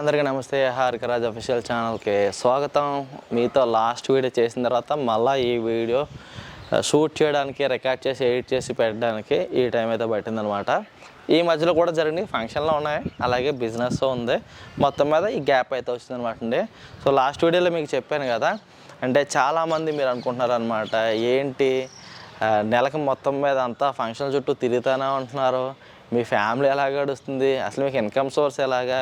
అందరికీ నమస్తే హారిక రాజ్ అఫీషియల్ ఛానల్కి స్వాగతం. మీతో లాస్ట్ వీడియో చేసిన తర్వాత మళ్ళీ ఈ వీడియో షూట్ చేయడానికి రికార్డ్ చేసి ఎడిట్ చేసి పెట్టడానికి ఈ టైం అయితే పట్టిందనమాట. ఈ మధ్యలో కూడా జరిగినాయి ఫంక్షన్లో ఉన్నాయి అలాగే బిజినెస్ ఉంది. మొత్తం మీద ఈ గ్యాప్ అయితే వచ్చిందనమాట అండి. సో లాస్ట్ వీడియోలో మీకు చెప్పాను కదా అంటే చాలామంది మీరు అనుకుంటున్నారు అనమాట ఏంటి నెలకు నెలకి మొత్తం మీద అంతా ఫంక్షన్ చుట్టూ తిరుగుతూనే ఉంటున్నారు మీ ఫ్యామిలీ ఎలా గడుస్తుంది? అసలు మీకు ఇన్కమ్ సోర్స్ ఎలాగా?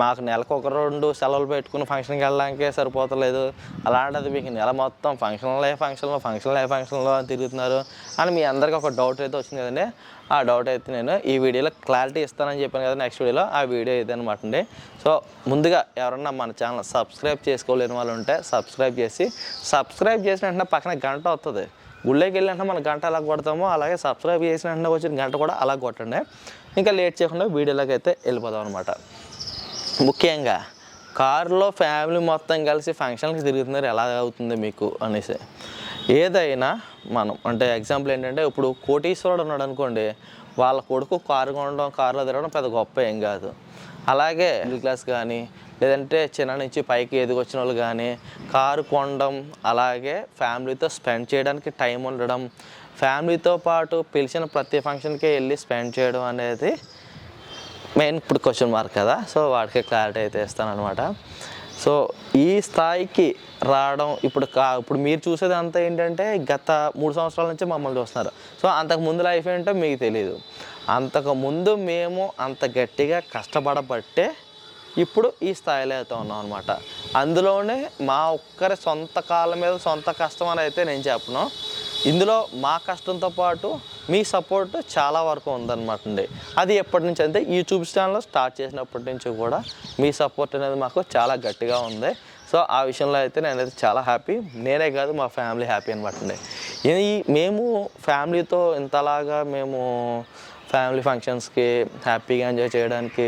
మాకు నెలకు ఒక రెండు సెలవులు పెట్టుకుని ఫంక్షన్కి వెళ్ళడానికే సరిపోతలేదు. అలాంటిది మీకు నెల మొత్తం ఫంక్షన్లే ఫంక్షన్లో ఫంక్షన్లే ఫంక్షన్లో అని తిరుగుతున్నారు అని మీ అందరికీ ఒక డౌట్ అయితే వచ్చింది కదండి. ఆ డౌట్ అయితే నేను ఈ వీడియోలో క్లారిటీ ఇస్తానని చెప్పాను కదా నెక్స్ట్ వీడియోలో ఆ వీడియో ఇదే అనమాట అండి. సో ముందుగా ఎవరన్నా మన ఛానల్ సబ్స్క్రైబ్ చేసుకోలేని వాళ్ళు ఉంటే సబ్స్క్రైబ్ చేసి సబ్స్క్రైబ్ చేసిన వెంటనే పక్కన గంట వస్తుంది గుళ్ళోకి వెళ్ళినట్టు మనం గంట ఎలా కొడతామో అలాగే సబ్స్క్రైబ్ చేసిన వెంటనే వచ్చిన గంట కూడా అలా కొట్టండి. ఇంకా లేట్ చేయకుండా వీడియోలోకి అయితే వెళ్ళిపోదాం అనమాట ముఖ్యంగా కారులో ఫ్యామిలీ మొత్తం కలిసి ఫంక్షన్కి తిరుగుతున్నారు ఎలా అవుతుంది మీకు అనేసి. ఏదైనా మనం అంటే ఎగ్జాంపుల్ ఏంటంటే ఇప్పుడు కోటీశ్వరుడు ఉన్నాడు అనుకోండి వాళ్ళ కొడుకు కారు కొనడం కారులో తిరగడం పెద్ద గొప్ప ఏం కాదు. అలాగే మిడిల్ క్లాస్ కానీ లేదంటే చిన్న నుంచి పైకి ఎదిగొచ్చిన వాళ్ళు కానీ కారు కొనడం అలాగే ఫ్యామిలీతో స్పెండ్ చేయడానికి టైం ఉండడం ఫ్యామిలీతో పాటు పిలిచిన ప్రతి ఫంక్షన్కి వెళ్ళి స్పెండ్ చేయడం అనేది మెయిన్ ఇప్పుడు క్వశ్చన్ మార్క్ కదా. సో వాడికి క్లారిటీ అయితే ఇస్తాను అనమాట సో ఈ స్థాయికి రావడం ఇప్పుడు కా ఇప్పుడు మీరు చూసేది అంతా ఏంటంటే గత మూడు సంవత్సరాల నుంచి మమ్మల్ని చూస్తున్నారు. సో అంతకు ముందు లైఫ్ ఏంటో మీకు తెలియదు అంతకు ముందు మేము అంత గట్టిగా కష్టపడబట్టే ఇప్పుడు ఈ స్థాయిలో అయితే ఉన్నాం అనమాట అందులోనే మా ఒక్కరి సొంత కాళ్ళ మీద సొంత కష్టం అని అయితే నేను చెప్పను. ఇందులో మా కష్టంతో పాటు మీ సపోర్ట్ చాలా వరకు ఉందన్నమాట అండి. అది ఎప్పటి నుంచి అంటే యూట్యూబ్ ఛానల్ స్టార్ట్ చేసినప్పటి నుంచి కూడా మీ సపోర్ట్ అనేది మాకు చాలా గట్టిగా ఉంది. సో ఆ విషయంలో అయితే నేనైతే చాలా హ్యాపీ. నేనే కాదు మా ఫ్యామిలీ హ్యాపీ అనమాట అండి. ఈ మేము ఫ్యామిలీతో ఇంతలాగా మేము ఫ్యామిలీ ఫంక్షన్స్కి హ్యాపీగా ఎంజాయ్ చేయడానికి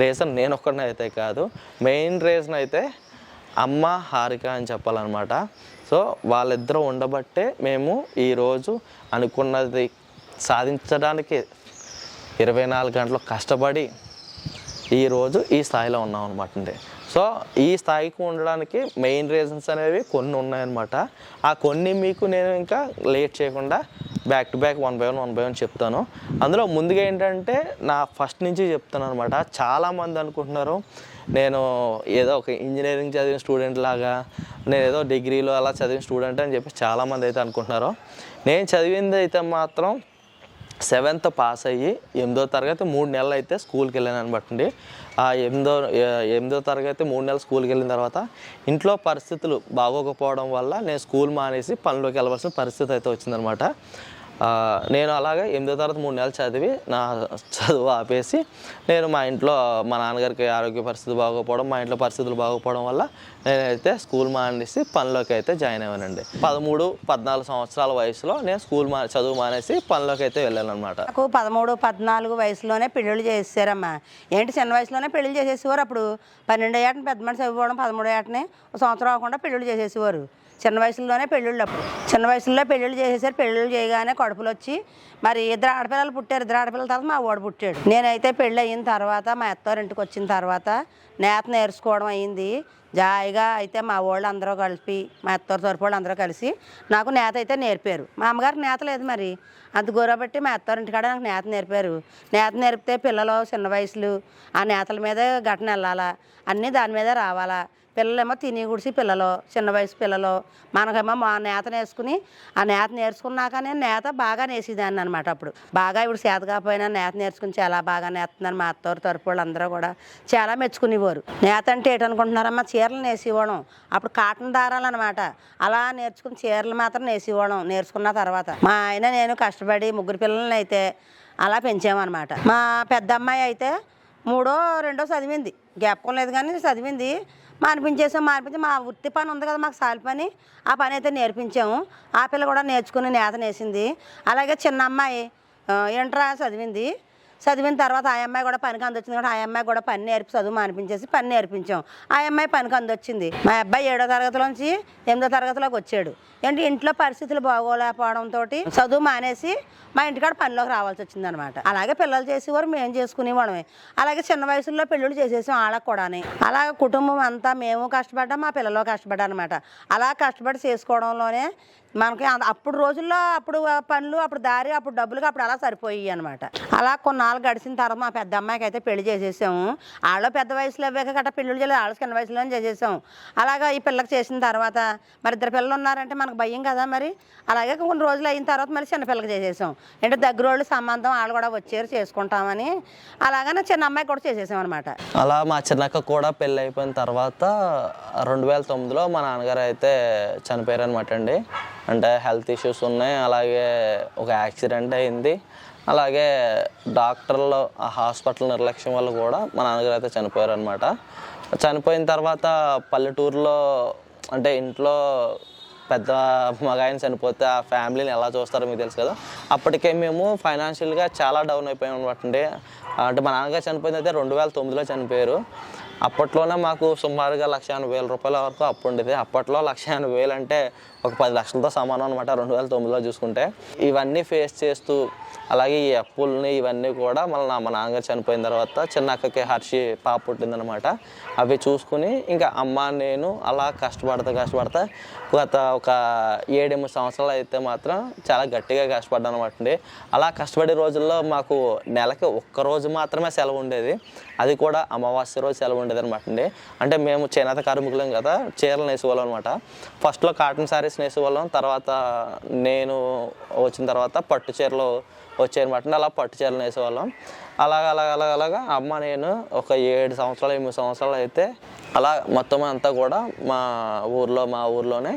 రీజన్ నేను ఒక్కడినే అయితే కాదు. మెయిన్ రీజన్ అయితే అమ్మ హారిక అని చెప్పాలన్నమాట. సో వాళ్ళిద్దరూ ఉండబట్టే మేము ఈరోజు అనుకున్నది సాధించడానికి ఇరవై నాలుగు గంటలు కష్టపడి ఈరోజు ఈ స్థాయిలో ఉన్నాం అనమాట అండి. సో ఈ స్థాయికి ఉండడానికి మెయిన్ రీజన్స్ అనేవి కొన్ని ఉన్నాయన్నమాట. ఆ కొన్ని మీకు నేను ఇంకా లేట్ చేయకుండా back to back one by one one by one చెప్తాను. అందులో ముందుగా ఏంటంటే నా ఫస్ట్ నుంచి చెప్తాను అనమాట చాలామంది అనుకుంటున్నారు నేను ఏదో ఒక ఇంజనీరింగ్ చదివిన స్టూడెంట్ లాగా నేను ఏదో డిగ్రీలో అలా చదివిన స్టూడెంట్ అని చెప్పి చాలామంది అయితే అనుకుంటున్నారు. నేను చదివింది అయితే మాత్రం సెవెంత్ పాస్ అయ్యి ఎనిమిదో తరగతి మూడు నెలలు అయితే స్కూల్కి వెళ్ళాను అనబట్టండి ఆ ఎనిమిదో ఎనిమిదో తరగతి మూడు నెలలు స్కూల్కి వెళ్ళిన తర్వాత ఇంట్లో పరిస్థితులు బాగోకపోవడం వల్ల నేను స్కూల్ మానేసి పనిలోకి వెళ్ళవలసిన పరిస్థితి అయితే వచ్చిందనమాట నేను అలాగే ఎనిమిదో తరగతి మూడు నెలలు చదివి నా చదువు ఆపేసి నేను మా ఇంట్లో మా నాన్నగారికి ఆరోగ్య పరిస్థితి బాగోకపోవడం మా ఇంట్లో పరిస్థితులు బాగోపోవడం వల్ల నేనైతే స్కూల్ మానేసి పనిలోకి అయితే జాయిన్ అయ్యానండి. పదమూడు పద్నాలుగు సంవత్సరాల వయసులో నేను స్కూల్ మా చదువు మానేసి పనిలోకి అయితే వెళ్ళాను అనమాట నాకు పదమూడు పద్నాలుగు వయసులోనే పెళ్ళిళ్ళు చేసేసారమ్మా. ఏంటి చిన్న వయసులోనే పెళ్ళిళ్ళు చేసేసేవారు? అప్పుడు పన్నెండు ఏటని పెద్ద మనిషి చదువుకోవడం పదమూడు ఏటనే సంవత్సరం అవ్వకుండా పెళ్ళిళ్ళు చేసేసేవారు. చిన్న వయసులోనే పెళ్ళిళ్ళు అప్పుడు. చిన్న వయసులో పెళ్ళిళ్ళు చేసేసారు పెళ్ళిళ్ళు చేయగానే కడుపులు వచ్చి మరి ఇద్దరు ఆడపిల్లలు పుట్టారు. ఇద్దరు ఆడపిల్లల తర్వాత మా వాడు పుట్టాడు. నేనైతే పెళ్ళి అయిన తర్వాత మా అత్తవారింటికి వచ్చిన తర్వాత నేత నేర్చుకోవడం అయింది. జాయిగా అయితే మా వాళ్ళు అందరూ కలిపి మా అత్తవారి తరపు వాళ్ళు అందరూ కలిసి నాకు నేత అయితే నేర్పారు. మా అమ్మగారికి నేత లేదు మరి. అంత గోరబట్టి మా అత్తవారింటి కాడ నాకు నేత నేర్పారు. నేత నేర్పితే పిల్లలు చిన్న వయసులు ఆ నేతల మీద ఘటన వెళ్ళాలా? అన్నీ దాని మీద రావాలా? పిల్లలేమో తిని గుడిసి పిల్లలు చిన్న వయసు పిల్లలు. మనకేమో మా నేత నేర్చుకుని ఆ నేత నేర్చుకున్నాక నేను నేత బాగా నేసేదాన్ని అనమాట అప్పుడు. బాగా ఇప్పుడు సేదకాపోయినా కాకపోయినా నేత నేర్చుకుని చాలా బాగా నేస్తున్నాను మా అత్తవారు తరపు వాళ్ళు అందరూ కూడా. చాలా మెచ్చుకునేవారు. నేత అంటే ఏంటనుకుంటున్నారమ్మా? చీరలు నేసివ్వడం అప్పుడు కాటన్ దారాలు అనమాట అలా నేర్చుకుని చీరలు మాత్రం నేసివ్వడం నేర్చుకున్న తర్వాత. మా ఆయన నేను కష్టపడి ముగ్గురు పిల్లల్ని అయితే అలా పెంచామన్నమాట. మా పెద్ద అమ్మాయి అయితే మూడో రెండో చదివింది. జ్ఞాపకం లేదు కానీ చదివింది. మానిపించేసాం మానిపించి మా వృత్తి పని ఉంది కదా మాకు సాలి పని. ఆ పని అయితే నేర్పించాము. ఆ పిల్ల కూడా నేర్చుకుని నేత నేసింది అలాగే చిన్న అమ్మాయి ఇంటర్ చదివింది. చదివిన తర్వాత ఆ అమ్మాయి కూడా పనికి అందొచ్చింది కాబట్టి ఆ అమ్మాయి కూడా పని నేర్పి చదువు మానిపించేసి పని నేర్పించాం. ఆ అమ్మాయి పనికి అందొచ్చింది. మా అబ్బాయి ఏడో తరగతిలోంచి ఎనిమిదో తరగతిలోకి వచ్చాడు. ఏంటి ఇంట్లో పరిస్థితులు బాగోలేకపోవడంతో చదువు మానేసి మా ఇంటికాడ పనిలోకి రావాల్సి వచ్చింది అనమాట అలాగే పిల్లలు చేసేవారు మేము చేసుకునేవాడమే అలాగే చిన్న వయసులో పెళ్ళిళ్ళు చేసేసాం వాళ్ళకి కూడాని. అలాగే కుటుంబం అంతా మేము కష్టపడ్డాం మా పిల్లలు కష్టపడ్డా అనమాట అలా కష్టపడి చేసుకోవడంలోనే మనకి అప్పుడు రోజుల్లో అప్పుడు పనులు అప్పుడు దారి అప్పుడు డబ్బులుగా అప్పుడు అలా సరిపోయి అనమాట అలా కొన్నాళ్ళు గడిచిన తర్వాత మా పెద్ద అమ్మాయికి అయితే పెళ్ళి చేసేసాము. వాళ్ళు పెద్ద వయసులో అవ్వాక గట్రా పెళ్ళిళ్ళు చేయలేదు వాళ్ళు చిన్న వయసులోనే చేసేసాం. అలాగా ఈ పిల్లకి చేసిన తర్వాత మరి ఇద్దరు పిల్లలు ఉన్నారంటే మనకు భయం కదా మరి. అలాగే కొన్ని రోజులు అయిన తర్వాత మళ్ళీ చిన్న పిల్లకి చేసేసాం. అంటే దగ్గర వాళ్ళు సంబంధం వాళ్ళు కూడా వచ్చారు చేసుకుంటామని. అలాగనే చిన్న అమ్మాయి కూడా చేసేసాం అనమాట అలా మా చిన్నక్క కూడా పెళ్ళి అయిపోయిన తర్వాత రెండు వేల తొమ్మిదిలో మా నాన్నగారు అయితే చనిపోయారు అనమాట అండి. అంటే హెల్త్ ఇష్యూస్ ఉన్నాయి. అలాగే ఒక యాక్సిడెంట్ అయింది. అలాగే డాక్టర్లు ఆ హాస్పిటల్ నిర్లక్ష్యం వల్ల కూడా మా నాన్నగారు అయితే చనిపోయారు అనమాట చనిపోయిన తర్వాత పల్లెటూరులో అంటే ఇంట్లో పెద్ద మగాయన చనిపోతే ఆ ఫ్యామిలీని ఎలా చూస్తారో మీకు తెలుసు కదా. అప్పటికే మేము ఫైనాన్షియల్గా చాలా డౌన్ అయిపోయాం అనమాట అంటే మా నాన్నగారు చనిపోయింది అయితే రెండు వేల తొమ్మిదిలో చనిపోయారు. అప్పట్లోనే మాకు సుమారుగా లక్ష ఎనభై వేల రూపాయల వరకు అప్పు ఉండేది. అప్పట్లో లక్ష ఎనభై వేలు అంటే ఒక పది లక్షలతో సమానం అనమాట రెండు వేల తొమ్మిదిలో చూసుకుంటే. ఇవన్నీ ఫేస్ చేస్తూ అలాగే ఈ అప్పుల్ని ఇవన్నీ కూడా మళ్ళీ నా మా నాన్నగారు చనిపోయిన తర్వాత చిన్న అక్కకి హర్షి పాప పుట్టిందనమాట అవి చూసుకుని ఇంకా అమ్మ నేను అలా కష్టపడతా కష్టపడతా గత ఒక ఏడెనిమిది సంవత్సరాలు అయితే మాత్రం చాలా గట్టిగా కష్టపడ్డాను అనమాట అండి. అలా కష్టపడే రోజుల్లో మాకు నెలకి ఒక్క రోజు మాత్రమే సెలవు ఉండేది. అది కూడా అమావాస్య రోజు సెలవు ఉండేది అనమాట అండి. అంటే మేము చేనేత కార్మికులం కదా చీరలు నేసేవాళ్ళం అనమాట ఫస్ట్లో కాటన్ శారీస్ నేసేవాళ్ళం. తర్వాత నేను వచ్చిన తర్వాత పట్టు చీరలు వచ్చాయన్నమాట అలా పట్టు చీరలు వేసేవాళ్ళం. అలాగ అలాగ అలాగ అలాగా అమ్మ నేను ఒక ఏడు సంవత్సరాలు ఎనిమిది సంవత్సరాలు అయితే అలా మొత్తం అంతా కూడా మా ఊర్లో మా ఊర్లోనే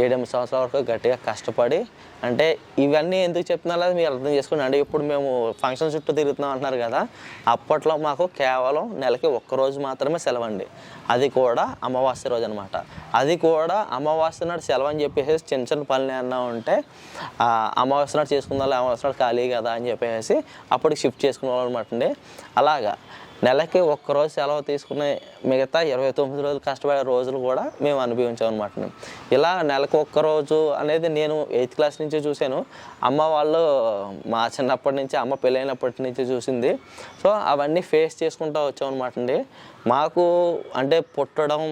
ఏడెనిమిది సంవత్సరాల వరకు గట్టిగా కష్టపడి అంటే ఇవన్నీ ఎందుకు చెప్తున్నా మీరు అర్థం చేసుకోండి అంటే ఇప్పుడు మేము ఫంక్షన్ చుట్టూ తిరుగుతున్నాం అంటున్నారు కదా అప్పట్లో మాకు కేవలం నెలకి ఒక్క రోజు మాత్రమే సెలవు అండి అది కూడా అమావాస్య రోజు అనమాట అది కూడా అమావాస్య నాడు సెలవు అని చెప్పేసి చిన్న చిన్న పనులు ఏమన్నా ఉంటే అమావాస్య నాడు చేసుకుందాం అమావాస్య నాడు ఖాళీ కదా అని చెప్పేసి అప్పటికి షిఫ్ట్ చేసుకునే వాళ్ళు అనమాట అండి. అలాగా. నెలకి ఒక్కరోజు సెలవు తీసుకునే మిగతా ఇరవై తొమ్మిది రోజులు కష్టపడే రోజులు కూడా మేము అనుభవించాం అనమాట ఇలా నెలకు ఒక్క రోజు అనేది నేను ఎయిత్ క్లాస్ నుంచి చూశాను. అమ్మ వాళ్ళు మా చిన్నప్పటి నుంచి అమ్మ పెళ్ళైనప్పటి నుంచి చూసింది. సో అవన్నీ ఫేస్ చేసుకుంటూ వచ్చాం అనమాట అండి. మాకు అంటే పుట్టడం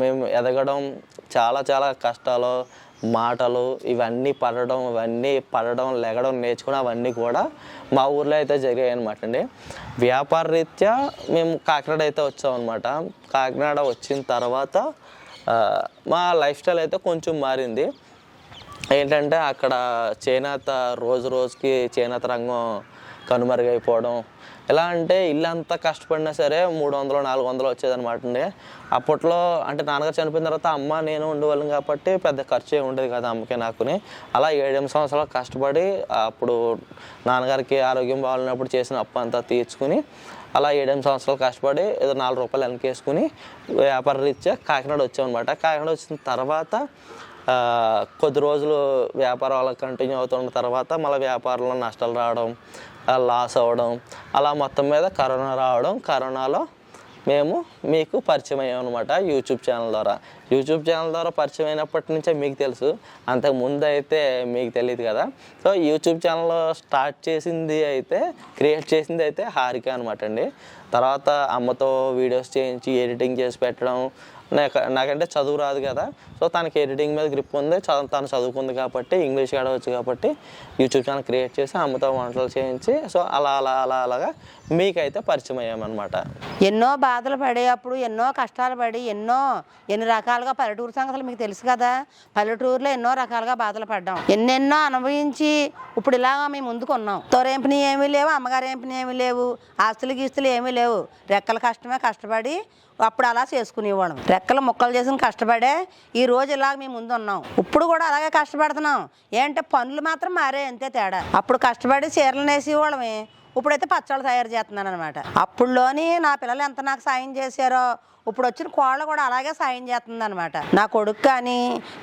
మేము ఎదగడం చాలా చాలా కష్టాలు మాటలు ఇవన్నీ పడడం ఇవన్నీ పడడం లెగడం నేర్చుకోవడం అవన్నీ కూడా మా ఊర్లో అయితే జరిగాయి అనమాట అండి. వ్యాపార రీత్యా మేము కాకినాడ అయితే వచ్చామన్నమాట. కాకినాడ వచ్చిన తర్వాత మా లైఫ్ స్టైల్ అయితే కొంచెం మారింది. ఏంటంటే అక్కడ చేనేత రోజు రోజుకి చేనేత రంగం కనుమరుగైపోవడం. ఎలా అంటే ఇల్లు అంతా కష్టపడినా సరే మూడు వందలు నాలుగు వందలు వచ్చేదన్నమాట అండి. అప్పట్లో అంటే నాన్నగారు చనిపోయిన తర్వాత అమ్మ నేను ఉండేవాళ్ళం కాబట్టి పెద్ద ఖర్చు ఏమి ఉండేది కదా అమ్మకి నాకుని. అలా ఏడెనిమిది సంవత్సరాలు కష్టపడి అప్పుడు నాన్నగారికి ఆరోగ్యం బాగాలేనప్పుడు చేసిన అప్పు అంతా తీర్చుకుని అలా ఏడెనిమిది సంవత్సరాలు కష్టపడి ఏదో నాలుగు రూపాయలు వెనకేసుకుని వ్యాపార రీత్యా కాకినాడ వచ్చామన్నమాట. కాకినాడ వచ్చిన తర్వాత కొద్ది రోజులు వ్యాపారం అలా కంటిన్యూ అవుతున్న తర్వాత మళ్ళీ వ్యాపారంలో నష్టాలు రావడం లాస్ అవ్వడం అలా మొత్తం మీద కరోనా రావడం కరోనాలో మేము మీకు పరిచయం అయ్యాం అనమాట యూట్యూబ్ ఛానల్ ద్వారా. యూట్యూబ్ ఛానల్ ద్వారా పరిచయం అయినప్పటి నుంచే మీకు తెలుసు. అంతకు ముందు అయితే మీకు తెలియదు కదా. సో యూట్యూబ్ ఛానల్ స్టార్ట్ చేసింది అయితే క్రియేట్ చేసింది అయితే హారిక అనమాట అండి. తర్వాత అమ్మతో వీడియోస్ చేయించి ఎడిటింగ్ చేసి పెట్టడం నాకు నాకంటే చదువు రాదు కదా. సో తనకి ఎడిటింగ్ మీద గ్రిప్ ఉంది. చదువు తను చదువుకుంది కాబట్టి ఇంగ్లీష్ ఆడవచ్చు కాబట్టి యూట్యూబ్ ఛానల్ క్రియేట్ చేసి అమ్మతో వంటలు చేయించి సో అలా అలా అలా అలాగా మీకైతే పరిచయం అయ్యామన్నమాట. ఎన్నో బాధలు పడేటప్పుడు ఎన్నో కష్టాలు పడి ఎన్నో ఎన్ని రకాలుగా పల్లెటూరు సంగతులు మీకు తెలుసు కదా? పల్లెటూరులో ఎన్నో రకాలుగా బాధలు పడ్డాం. ఎన్నెన్నో అనుభవించి ఇప్పుడు ఇలాగా మేము ముందుకు ఉన్నాం. తోరేంపిని ఏమీ లేవు అమ్మగారు ఏంపిని ఏమీ లేవు ఆస్తులు గీస్తులు ఏమీ లేవు. రెక్కల కష్టమే కష్టపడి అప్పుడు అలా చేసుకునేవాళ్ళం. రెక్కలు ముక్కలు చేసిన కష్టపడే ఈ రోజు ఇలాగ మేము ముందు ఉన్నాం ఇప్పుడు కూడా అలాగే కష్టపడుతున్నాం. ఏంటంటే పనులు మాత్రం మారే అంతే తేడా. అప్పుడు కష్టపడి చీరలు నేసేవాళ్ళమే ఇప్పుడైతే పచ్చళ్ళు తయారు చేస్తున్నాను అనమాట అప్పుడులోని నా పిల్లలు ఎంత నాకు సాయం చేశారో ఇప్పుడు వచ్చిన కోళ్ళ కూడా అలాగే సాయం చేస్తుంది అనమాట నా కొడుకు కానీ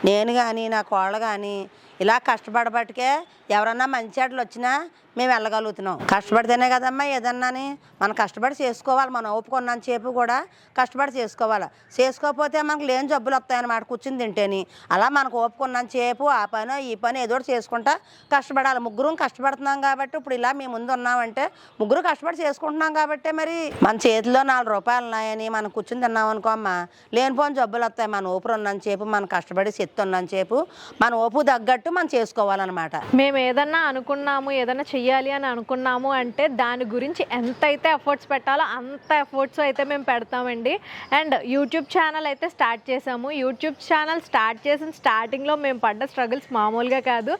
నేను కానీ నా కోళ్ళ కానీ ఇలా కష్టపడబట్టికే ఎవరన్నా మంచి ఆటలు వచ్చినా మేము వెళ్ళగలుగుతున్నాం. కష్టపడితేనే కదమ్మా ఏదన్నాని మనం కష్టపడి చేసుకోవాలి. మనం ఒప్పుకున్నాను చేపు కూడా కష్టపడి చేసుకోవాలి. చేసుకోకపోతే మనకు లేని జబ్బులు వస్తాయన్నమాట కూర్చుని తింటేని. అలా మనకు ఒప్పుకున్నాను చేపు ఆ పని ఈ పని ఏదో ఒకటి చేసుకుంటా కష్టపడాలి. ముగ్గురం కష్టపడుతున్నాం కాబట్టి ఇప్పుడు ఇలా మీ ముందు ఉన్నామంటే ముగ్గురు కష్టపడి చేసుకుంటున్నాం కాబట్టి మరి మన చేతిలో నాలుగు రూపాయలు ఉన్నాయని మనం కూర్చుని ఉన్నాం అనుకో అమ్మా లేనిపోని జబ్బులు వస్తాయి. మన ఊపిరి ఉన్నంత చేపు మనం కష్టపడి శక్తి ఉన్నాను సేపు మన ఓపు తగ్గట్టు మనం చేసుకోవాలన్నమాట. మేము ఏదన్నా అనుకున్నాము ఏదన్నా చెయ్యాలి అని అనుకున్నాము అంటే దాని గురించి ఎంతైతే ఎఫర్ట్స్ పెట్టాలో అంత ఎఫర్ట్స్ అయితే మేము పెడతామండి. అండ్ యూట్యూబ్ ఛానల్ అయితే స్టార్ట్ చేసాము యూట్యూబ్ ఛానల్ స్టార్ట్ చేసిన స్టార్టింగ్లో మేము పడ్డ స్ట్రగుల్స్ మామూలుగా కాదు.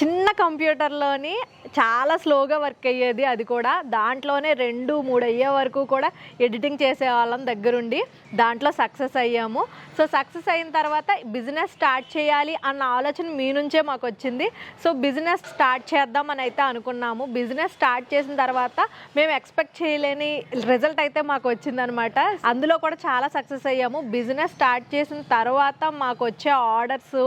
చిన్న కంప్యూటర్లోని చాలా స్లోగా వర్క్ అయ్యేది అది కూడా. దాంట్లోనే రెండు మూడు అయ్యే వరకు కూడా ఎడిటింగ్ చేసే వాళ్ళం దగ్గరుండి దాంట్లో సక్సెస్ అయ్యాము. సో సక్సెస్ అయిన తర్వాత బిజినెస్ స్టార్ట్ చేయాలి అన్న ఆలోచన మీ నుంచే మాకు వచ్చింది. సో బిజినెస్ స్టార్ట్ చేద్దామని అయితే అనుకున్నాము. బిజినెస్ స్టార్ట్ చేసిన తర్వాత మేము ఎక్స్పెక్ట్ చేయలేని రిజల్ట్ అయితే మాకు వచ్చిందనమాట. అందులో కూడా చాలా సక్సెస్ అయ్యాము. బిజినెస్ స్టార్ట్ చేసిన తర్వాత మాకు వచ్చే ఆర్డర్స్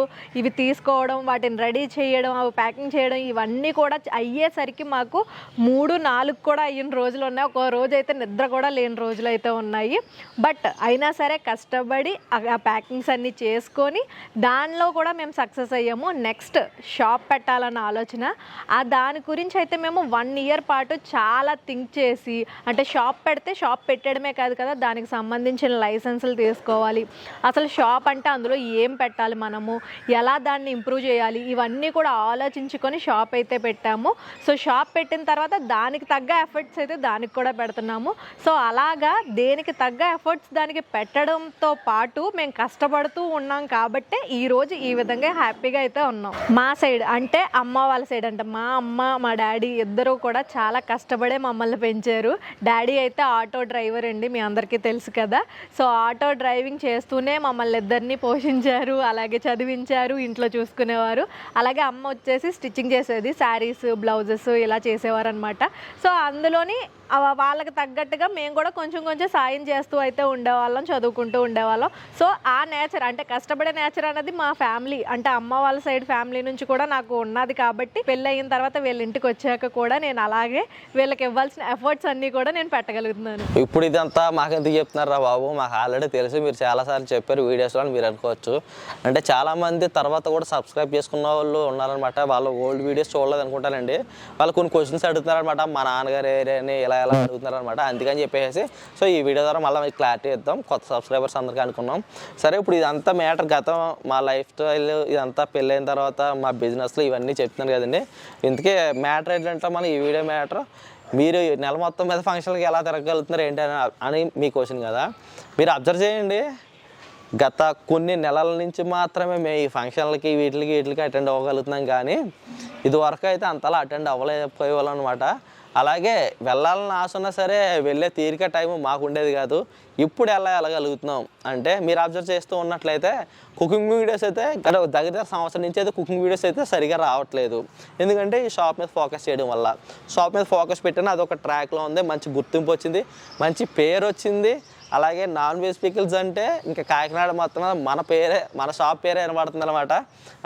ఇవి తీసుకోవడం వాటిని రెడీ చేయడం అవి ప్యాకింగ్ చేయడం ఇవన్నీ కూడా అయ్యి అయ్యేసరికి మాకు మూడు నాలుగు కూడా అయిన రోజులు ఉన్నాయి. ఒక రోజు అయితే నిద్ర కూడా లేని రోజులు అయితే ఉన్నాయి. బట్ అయినా సరే కష్టపడి ఆ ప్యాకింగ్స్ అన్నీ చేసుకొని దానిలో కూడా మేము సక్సెస్ అయ్యాము. నెక్స్ట్ షాప్ పెట్టాలన్న ఆలోచన. ఆ దాని గురించి అయితే మేము వన్ ఇయర్ పాటు చాలా థింక్ చేసి అంటే షాప్ పెడితే షాప్ పెట్టడమే కాదు కదా దానికి సంబంధించిన లైసెన్సులు తీసుకోవాలి. అసలు షాప్ అంటే అందులో ఏం పెట్టాలి మనము? ఎలా దాన్ని ఇంప్రూవ్ చేయాలి? ఇవన్నీ కూడా ఆలోచించుకొని షాప్ అయితే పెట్టాము. సో షాప్ పెట్టిన తర్వాత దానికి తగ్గ ఎఫర్ట్స్ అయితే దానికి కూడా పెడుతున్నాము. సో అలాగా దేనికి తగ్గ ఎఫర్ట్స్ దానికి పెట్టడంతో పాటు మేము కష్టపడుతూ ఉన్నాం కాబట్టే ఈరోజు ఈ విధంగా హ్యాపీగా అయితే ఉన్నాం. మా సైడ్ అంటే అమ్మ వాళ్ళ సైడ్ అంటే మా అమ్మ మా డాడీ ఇద్దరూ కూడా చాలా కష్టపడే మమ్మల్ని పెంచారు. డాడీ అయితే ఆటో డ్రైవర్ అండి మీ అందరికీ తెలుసు కదా. సో ఆటో డ్రైవింగ్ చేస్తూనే మమ్మల్ని ఇద్దరిని పోషించారు అలాగే చదివించారు ఇంట్లో చూసుకునేవారు. అలాగే అమ్మ వచ్చేసి స్టిచ్చింగ్ చేసేది శారీస్ బ్లౌజెస్ ఇలా చేసేవారు అనమాట సో అందులోని వాళ్ళకి తగ్గట్టుగా మేము కూడా కొంచెం కొంచెం సాయం చేస్తూ అయితే ఉండేవాళ్ళం చదువుకుంటూ ఉండేవాళ్ళం. సో ఆ నేచర్ అంటే కష్టపడే నేచర్ అనేది మా ఫ్యామిలీ అంటే అమ్మ వాళ్ళ సైడ్ ఫ్యామిలీ నుంచి కూడా నాకు ఉన్నది కాబట్టి పెళ్ళి అయిన తర్వాత వీళ్ళ ఇంటికి వచ్చాక కూడా నేను అలాగే వీళ్ళకి ఇవ్వాల్సిన ఎఫర్ట్స్ అన్నీ కూడా నేను పెట్టగలుగుతున్నాను. ఇప్పుడు ఇదంతా మాకు ఎందుకు చెప్తున్నారా బాబు? మాకు ఆల్రెడీ తెలుసు మీరు చాలాసార్లు చెప్పారు వీడియోస్లో మీరు అనుకోవచ్చు. అంటే చాలామంది తర్వాత కూడా సబ్స్క్రైబ్ చేసుకున్న వాళ్ళు ఉన్నారనమాట వాళ్ళు ఓల్డ్ వీడియోస్ చూడలేదు అనుకుంటానండి వాళ్ళు కొన్ని క్వశ్చన్స్ అడుగుతున్నారనమాట మా నాన్నగారు ఏరియని ఇలా ఎలా అడుగుతున్నారు అనమాట అందుకని చెప్పేసి సో ఈ వీడియో ద్వారా మళ్ళీ క్లారిటీ ఇద్దాం. కొత్త సబ్స్క్రైబర్స్ అందరికీ అనుకున్నాం. సరే ఇప్పుడు ఇదంతా మ్యాటర్ గతం మా లైఫ్ స్టైల్ ఇదంతా పెళ్ళైన తర్వాత మా బిజినెస్లో ఇవన్నీ చెప్తున్నాను కదండి. ఇందుకే మ్యాటర్ ఏంటంటే మనం ఈ వీడియో మ్యాటర్ మీరు నెల మొత్తం మీద ఫంక్షన్కి ఎలా తిరగలుగుతున్నారు ఏంటి అని అని మీ క్వశ్చన్ కదా. మీరు అబ్జర్వ్ చేయండి. గత కొన్ని నెలల నుంచి మాత్రమే మేము ఈ ఫంక్షన్లకి వీటికి వీటికి అటెండ్ అవ్వగలుగుతున్నాం కానీ ఇదివరకు అయితే అంతలా అటెండ్ అవ్వలేకపోయేవాళ్ళం అనమాట అలాగే వెళ్ళాలని ఆశ ఉన్నా సరే వెళ్ళే తీరిక టైం మాకు ఉండేది కాదు. ఇప్పుడు ఎలా వెళ్ళగలుగుతున్నాం? అంటే మీరు అబ్జర్వ్ చేస్తూ ఉన్నట్లయితే కుకింగ్ వీడియోస్ అయితే గత దగ్గర దగ్గర సంవత్సరం నుంచి అయితే కుకింగ్ వీడియోస్ అయితే సరిగా రావట్లేదు. ఎందుకంటే ఈ షాప్ మీద ఫోకస్ చేయడం వల్ల. షాప్ మీద ఫోకస్ పెట్టిన అదొక ట్రాక్లో ఉంది మంచి గుర్తింపు వచ్చింది మంచి పేరు వచ్చింది అలాగే నాన్ వెజ్ పికిల్స్ అంటే ఇంకా కాకినాడ మొత్తం మన పేరే మన షాప్ పేరే వినబడుతుంది అనమాట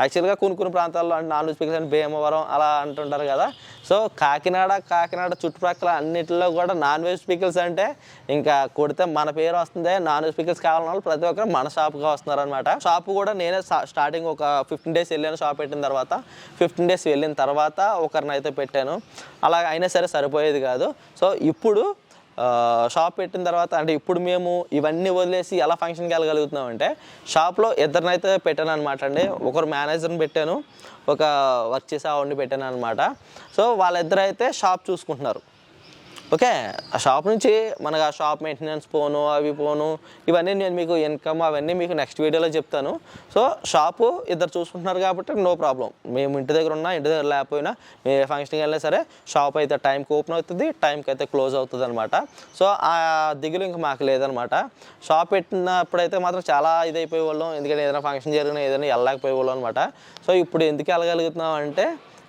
యాక్చువల్గా కొన్ని కొన్ని ప్రాంతాల్లో నాన్ వెజ్ పికిల్స్ అంటే భీమవరం అలా అంటుంటారు కదా. సో కాకినాడ కాకినాడ చుట్టుపక్కల అన్నిటిలో కూడా నాన్ వెజ్ పికిల్స్ అంటే ఇంకా కొడితే మన పేరు వస్తుంది. నాన్ వెజ్ పికిల్స్ కావాలన్న వాళ్ళు ప్రతి ఒక్కరు మన షాప్గా వస్తున్నారు అనమాట షాప్ కూడా నేనే స్టార్టింగ్ ఒక ఫిఫ్టీన్ డేస్ వెళ్ళాను షాప్ పెట్టిన తర్వాత. ఫిఫ్టీన్ డేస్ వెళ్ళిన తర్వాత ఒకరిని అయితే పెట్టాను. అలా అయినా సరే సరిపోయేది కాదు. సో ఇప్పుడు షాప్ పెట్టిన తర్వాత అంటే ఇప్పుడు మేము ఇవన్నీ వదిలేసి ఎలా ఫంక్షన్కి వెళ్ళగలుగుతున్నాం అంటే షాప్లో ఇద్దరినైతే పెట్టాను అనమాట అండి. ఒకరు మేనేజర్ని పెట్టాను ఒక వర్క్ చేసే ఆవిడని పెట్టాను అనమాట సో వాళ్ళిద్దరైతే షాప్ చూసుకుంటున్నారు. ఓకే ఆ షాప్ నుంచి మనకు ఆ షాప్ మెయింటెనెన్స్ పోను అవి పోను ఇవన్నీ నేను మీకు ఇన్కమ్ అవన్నీ మీకు నెక్స్ట్ వీడియోలో చెప్తాను. సో షాపు ఇద్దరు చూసుకుంటున్నారు కాబట్టి నో ప్రాబ్లం మేము ఇంటి దగ్గర ఉన్నా ఇంటి దగ్గర లేకపోయినా మేము ఏ ఫంక్షన్కి వెళ్ళినా సరే షాప్ అయితే టైంకి ఓపెన్ అవుతుంది టైంకి అయితే క్లోజ్ అవుతుంది అనమాట సో ఆ దిగులు ఇంకా మాకు లేదనమాట షాప్ పెట్టినప్పుడైతే మాత్రం చాలా ఇదైపోయే వాళ్ళం ఎందుకంటే ఏదైనా ఫంక్షన్ జరిగినా ఏదైనా వెళ్ళలేకపోయే వాళ్ళం అనమాట సో ఇప్పుడు ఎందుకు వెళ్ళగలుగుతున్నాం అంటే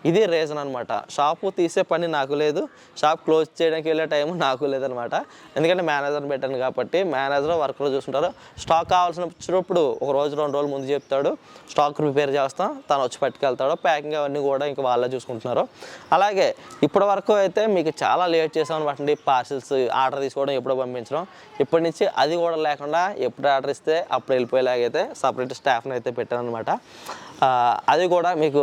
ఇది రీజన్ అనమాట షాపు తీసే పని నాకు లేదు. షాప్ క్లోజ్ చేయడానికి వెళ్ళే టైం నాకు లేదనమాట ఎందుకంటే మేనేజర్ని పెట్టాను కాబట్టి మేనేజర్ వర్క్లో చూసుకుంటారు స్టాక్ కావాల్సిన వచ్చినప్పుడు ఒక రోజు రెండు రోజులు ముందు చెప్తాడు. స్టాక్ ప్రిపేర్ చేస్తాం. తను వచ్చి పట్టుకెళ్తాడు. ప్యాకింగ్ అవన్నీ కూడా ఇంకా వాళ్ళే చూసుకుంటున్నారు. అలాగే ఇప్పటి వరకు అయితే మీకు చాలా లేట్ చేసాం అనమాట పార్సిల్స్ ఆర్డర్ తీసుకోవడం ఎప్పుడో పంపించడం. ఇప్పటి నుంచి అది కూడా లేకుండా ఎప్పుడు ఆర్డర్ ఇస్తే అప్పుడు వెళ్ళిపోయేలాగైతే సపరేట్ స్టాఫ్ని అయితే పెట్టాను అనమాట అది కూడా మీకు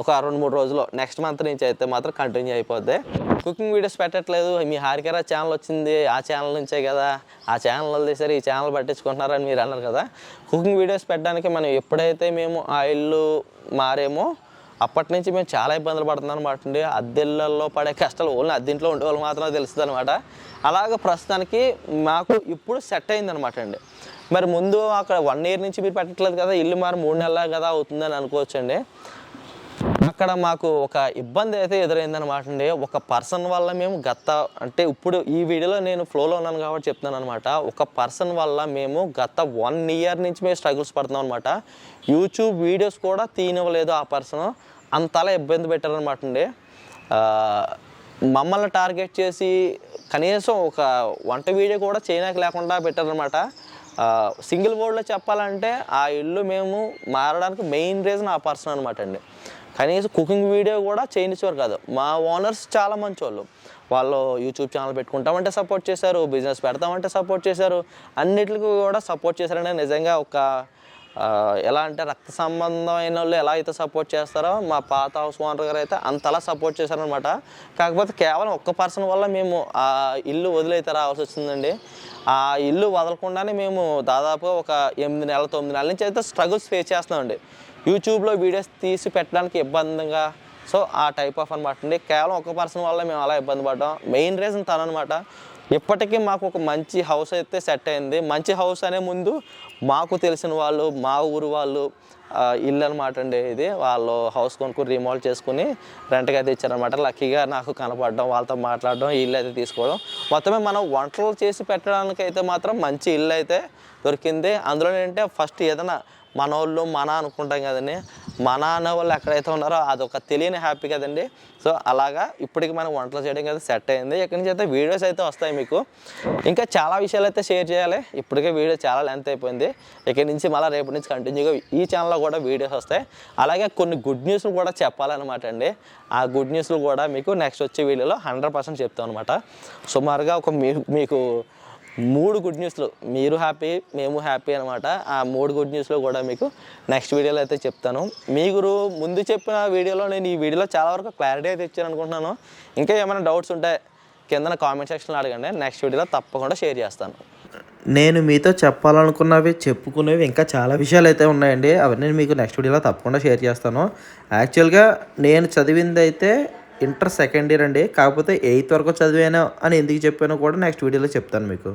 ఒక రెండు మూడు రోజులు నెక్స్ట్ మంత్ నుంచి అయితే మాత్రం కంటిన్యూ అయిపోద్ది. కుకింగ్ వీడియోస్ పెట్టట్లేదు. మీ హారికరా ఛానల్ వచ్చింది. ఆ ఛానల్ నుంచే కదా. ఆ ఛానల్ వదిలేసారు ఈ ఛానల్ పట్టించుకుంటున్నారని మీరు అన్నారు కదా. కుకింగ్ వీడియోస్ పెట్టడానికి మనం ఎప్పుడైతే మేము ఆ ఇల్లు మారేమో అప్పటి నుంచి మేము చాలా ఇబ్బందులు పడుతున్నాం అనమాట అండి. అద్దెళ్ళల్లో పడే కష్టాలు ఓన్లీ అద్దెంట్లో ఉండే వాళ్ళు మాత్రమే తెలుస్తుంది అనమాట అలాగ ప్రస్తుతానికి మాకు ఇప్పుడు సెట్ అయింది అనమాట అండి. మరి ముందు అక్కడ వన్ ఇయర్ నుంచి మీరు పెట్టట్లేదు కదా. ఇల్లు మరి మూడు నెలలు కదా అవుతుందని అనుకోవచ్చండి. అక్కడ మాకు ఒక ఇబ్బంది అయితే ఎదురైందనమాట అండి. ఒక పర్సన్ వల్ల మేము గత అంటే ఇప్పుడు ఈ వీడియోలో నేను ఫ్లోలో ఉన్నాను కాబట్టి చెప్తున్నాను అనమాట ఒక పర్సన్ వల్ల మేము గత వన్ ఇయర్ నుంచి మేము స్ట్రగుల్స్ పడుతున్నాం అనమాట యూట్యూబ్ వీడియోస్ కూడా తీయనివ్వలేదు ఆ పర్సన్. అంతలా ఇబ్బంది పెట్టారనమాట అండి. మమ్మల్ని టార్గెట్ చేసి కనీసం ఒక వంట వీడియో కూడా చేయడానికి లేకుండా పెట్టారనమాట సింగిల్ వర్డ్లో చెప్పాలంటే ఆ ఇల్లు మేము మారడానికి మెయిన్ రీజన్ ఆ పర్సన్ అనమాట అండి. కనీసం కుకింగ్ వీడియో కూడా చేయించేవారు కాదు. మా ఓనర్స్ చాలా మంచి వాళ్ళు వాళ్ళు యూట్యూబ్ ఛానల్ పెట్టుకుంటామంటే సపోర్ట్ చేశారు బిజినెస్ పెడతామంటే సపోర్ట్ చేశారు అన్నిటికి కూడా సపోర్ట్ చేశారంటే నిజంగా ఒక ఎలా అంటే రక్త సంబంధమైన వాళ్ళు ఎలా అయితే సపోర్ట్ చేస్తారో మా పాత హౌస్ ఓనర్ గారు అయితే అంతలా సపోర్ట్ చేశారనమాట కాకపోతే కేవలం ఒక్క పర్సన్ వల్ల మేము ఆ ఇల్లు వదిలైతే రావాల్సి వచ్చిందండి. ఆ ఇల్లు వదలకుండానే మేము దాదాపుగా ఒక ఎనిమిది నెలల తొమ్మిది నెలల నుంచి అయితే స్ట్రగుల్స్ ఫేస్ చేస్తున్నామండి. యూట్యూబ్లో వీడియోస్ తీసి పెట్టడానికి ఇబ్బందిగా. సో ఆ టైప్ ఆఫ్ అనమాట అండి. కేవలం ఒక పర్సన్ వల్ల మేము అలా ఇబ్బంది పడ్డాం. మెయిన్ రీజన్ తననమాట అనమాట ఇప్పటికీ మాకు ఒక మంచి హౌస్ అయితే సెట్ అయింది. మంచి హౌస్ అనే ముందు మాకు తెలిసిన వాళ్ళు మా ఊరు వాళ్ళు ఇల్లు అనమాట అండి ఇది. వాళ్ళు హౌస్ కొనుక్కుని రిమోల్ చేసుకుని రెంట్కి అయితే ఇచ్చారనమాట లక్కీగా నాకు కనపడడం వాళ్ళతో మాట్లాడడం ఇల్లు అయితే తీసుకోవడం. మొత్తమే మనం వంటలు చేసి పెట్టడానికి అయితే మాత్రం మంచి ఇల్లు అయితే దొరికింది. అందులో ఏంటంటే ఫస్ట్ ఏదైనా మన వాళ్ళు మన అనుకుంటాం కదండి. మన అనే వాళ్ళు ఎక్కడైతే ఉన్నారో అదొక తెలియని హ్యాపీ కదండి. సో అలాగా ఇప్పటికి మనం వంటలు చేయడం కదా సెట్ అయింది. ఇక్కడి నుంచి అయితే వీడియోస్ అయితే వస్తాయి మీకు. ఇంకా చాలా విషయాలు అయితే షేర్ చేయాలి. ఇప్పటికే వీడియో చాలా లెంత్ అయిపోయింది. ఇక్కడి నుంచి మళ్ళీ రేపటి నుంచి కంటిన్యూగా ఈ ఛానల్లో కూడా వీడియోస్ వస్తాయి. అలాగే కొన్ని గుడ్ న్యూస్లు కూడా చెప్పాలన్నమాట అండి. ఆ గుడ్ న్యూస్లు కూడా మీకు నెక్స్ట్ వచ్చే వీడియోలో హండ్రెడ్ పర్సెంట్ చెప్తాం అనమాట సుమారుగా ఒక మీ- మీకు మూడు గుడ్ న్యూస్లు మీరు హ్యాపీ మేము హ్యాపీ అనమాట ఆ మూడు గుడ్ న్యూస్లో కూడా మీకు నెక్స్ట్ వీడియోలో అయితే చెప్తాను. మీరు ముందు చెప్పిన వీడియోలో నేను ఈ వీడియోలో చాలా వరకు క్లారిటీ అయితే ఇచ్చాను అనుకుంటున్నాను. ఇంకా ఏమైనా డౌట్స్ ఉంటే కింద కామెంట్ సెక్షన్లో అడగండి. నెక్స్ట్ వీడియోలో తప్పకుండా షేర్ చేస్తాను. నేను మీతో చెప్పాలనుకున్నవి చెప్పుకునేవి ఇంకా చాలా విషయాలు అయితే ఉన్నాయండి. అవన్నీ మీకు నెక్స్ట్ వీడియోలో తప్పకుండా షేర్ చేస్తాను. యాక్చువల్గా నేను చదివింది అయితే ఇంటర్ సెకండ్ ఇయర్ అండి. కాకపోతే ఎయిత్ వరకు చదివాను అని ఎందుకు చెప్పానో కూడా నెక్స్ట్ వీడియోలో చెప్తాను మీకు.